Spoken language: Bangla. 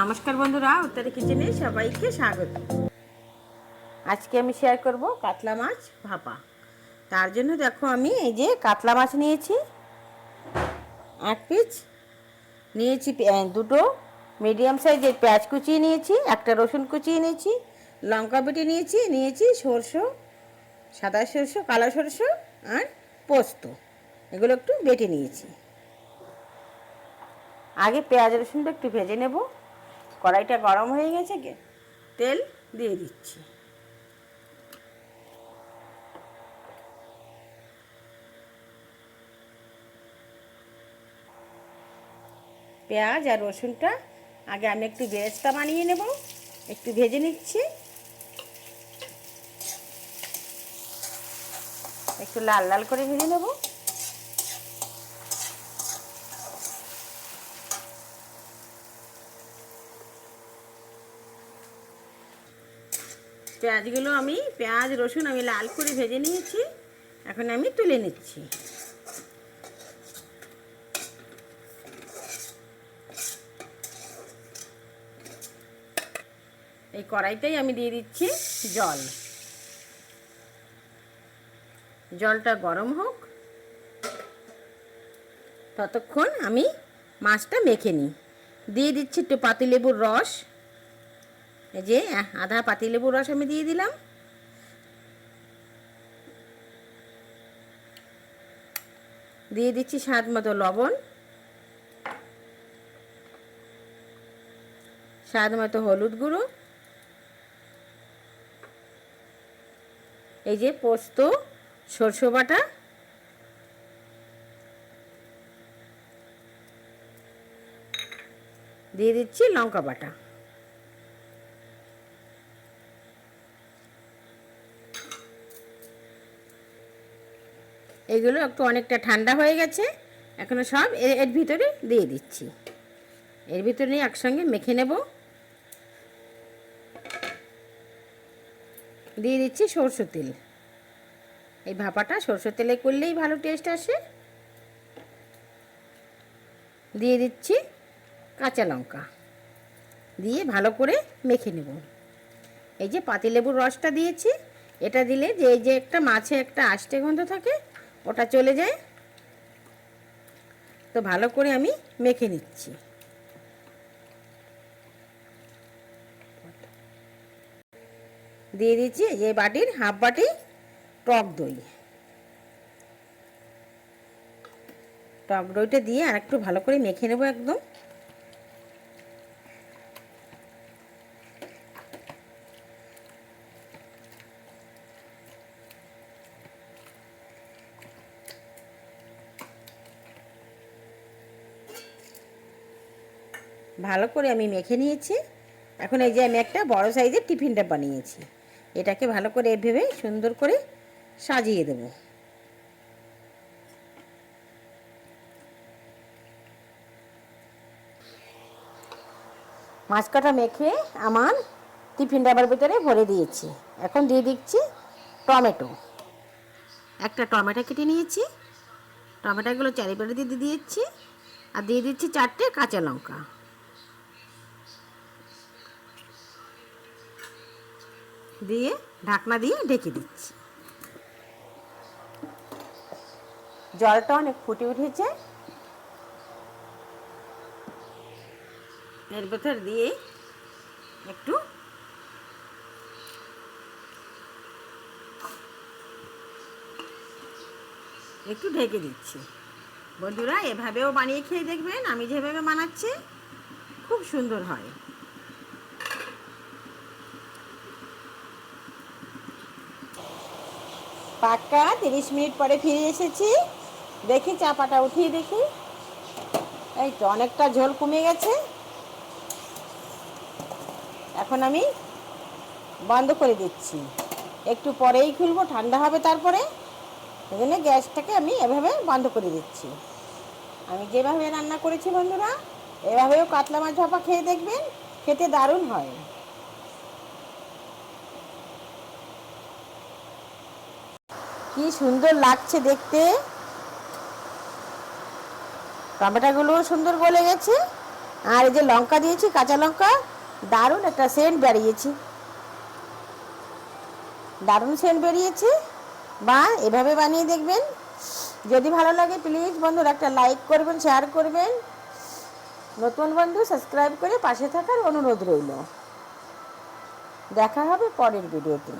নমস্কার বন্ধুরা, উত্তরে কিচেনে সবাইকে স্বাগত। আজকে আমি শেয়ার করব কাতলা মাছ ভাপা। তার জন্য দেখো আমি এই যে কাতলা মাছ নিয়েছি, এক পিস নিয়েছি দুটো মিডিয়াম সাইজের পেঁয়াজ কুচিয়ে নিয়েছি, একটা রসুন কুচিয়ে নিয়েছি, লঙ্কা বেটে নিয়েছি নিয়েছি সরষে, সাদা সরষে, কালো সরষে আর পোস্ত। এগুলো একটু বেটে নিয়েছি। আগে পেঁয়াজ রসুনটা একটু ভেজে নেব। কড়াইটা গরম হয়ে গেছে কে তেল দিয়ে দিচ্ছি। পেঁয়াজ আর রসুনটা, আগে আমি একটু বেরেস্তা বানিয়ে নেব, একটু ভেজে নিচ্ছি। একটু লাল লাল করে ভেজে নেব। পেঁয়াজগুলো আমি, পেঁয়াজ, রসুন আমি লাল করে ভেজে নিয়েছি। এখন আমি তুলে নিচ্ছি। এই কড়াইতেই আমি দিয়ে দিচ্ছি জল। জলটা গরম হোক, ততক্ষণ আমি মাছটা মেখে নিই। দিয়ে দিচ্ছি একটু পাতিলেবুর রস। এই যে আধা পাতিলেবুর রস আমি দিয়ে দিলাম। দিয়ে দিচ্ছি স্বাদ মতো লবণ। স্বাদ মতো হলুদ গুঁড়ো। এই যে পোস্ত, সরষে বাটা। দিয়ে দিচ্ছি লঙ্কা বাটা। এগুলো একটু অনেকটা ঠান্ডা হয়ে গেছে। এখনও সব এ- এর ভিতরে দিয়ে দিচ্ছি। এর ভিতরে একসঙ্গে মেখে নেব। দিয়ে দিচ্ছি সরষের তেল। এই ভাপাটা সরষের তেলে করলেই ভালো টেস্ট আসে। দিয়ে দিচ্ছি কাঁচা লঙ্কা। দিয়ে ভালো করে মেখে নেব। এই যে পাতিলেবুর রসটা দিয়েছি, এটা দিলে যে যে একটা মাছে একটা আষ্টে গন্ধ থাকে ওটা চলে যায়। তো ভালো করে আমি মেখে নিচ্ছি। দিয়ে দিচ্ছি যে বাটির হাফ বাটি টক দই। টক দইটা দিয়ে আর একটু ভালো করে মেখে নেব একদম। ভালো করে আমি মেখে নিয়েছি। এখন এই যে আমি একটা বড় সাইজের টিফিনটা বানিয়েছি। এটাকে ভালো করে ভেবে সুন্দর করে সাজিয়ে দেব। মাছ কাটা মেখে আমার টিফিন ডাবার ভিতরে ভরে দিয়েছি। এখন দিয়ে দিচ্ছি টমেটো। একটা টমেটো কেটে নিয়েছি। টমেটোগুলো চারিপাশে দিয়ে দিয়েছি। আর দিয়ে দিচ্ছি চারটে কাঁচা লঙ্কা। দিয়ে ঢাকনা দিয়ে ঢেকে দিচ্ছি। জলটা অনেক ফুটে উঠেছে। এর ভেতর দিয়ে একটু একটু ঢেকে দিচ্ছি। বন্ধুরা, এভাবেও বানিয়ে খেয়ে দেখবেন। আমি যেভাবে বানাচ্ছি, খুব সুন্দর হয়। পাক্কা, তিরিশ মিনিট পরে ফিরে এসেছি। দেখি চাপাটা, উঠিয়ে দেখি। এই তো, অনেকটা ঝোল কমে গেছে। এখন আমি বন্ধ করে দিচ্ছি। একটু পরেই খুলবো, ঠান্ডা হবে তারপরে। এই জন্য গ্যাসটাকে আমি এভাবে বন্ধ করে দিচ্ছি। আমি যেভাবে রান্না করেছি বন্ধুরা, এভাবেও কাতলা মাছ ভাপা খেয়ে দেখবেন, খেতে দারুণ হয়। কি সুন্দর লাগছে দেখতে। টমেটোগুলোও সুন্দর গলে গেছে। আর এই যে লঙ্কা দিয়েছি, কাঁচা লঙ্কা, দারুণ একটা সেন্ট বেরিয়েছে। দারুণ সেন্ট বেরিয়েছে। বা, এভাবে বানিয়ে দেখবেন। যদি ভালো লাগে প্লিজ বন্ধুরা একটা লাইক করবেন শেয়ার করবেন। নতুন বন্ধু সাবস্ক্রাইব করে পাশে থাকার অনুরোধ রইল। দেখা হবে পরের ভিডিওতে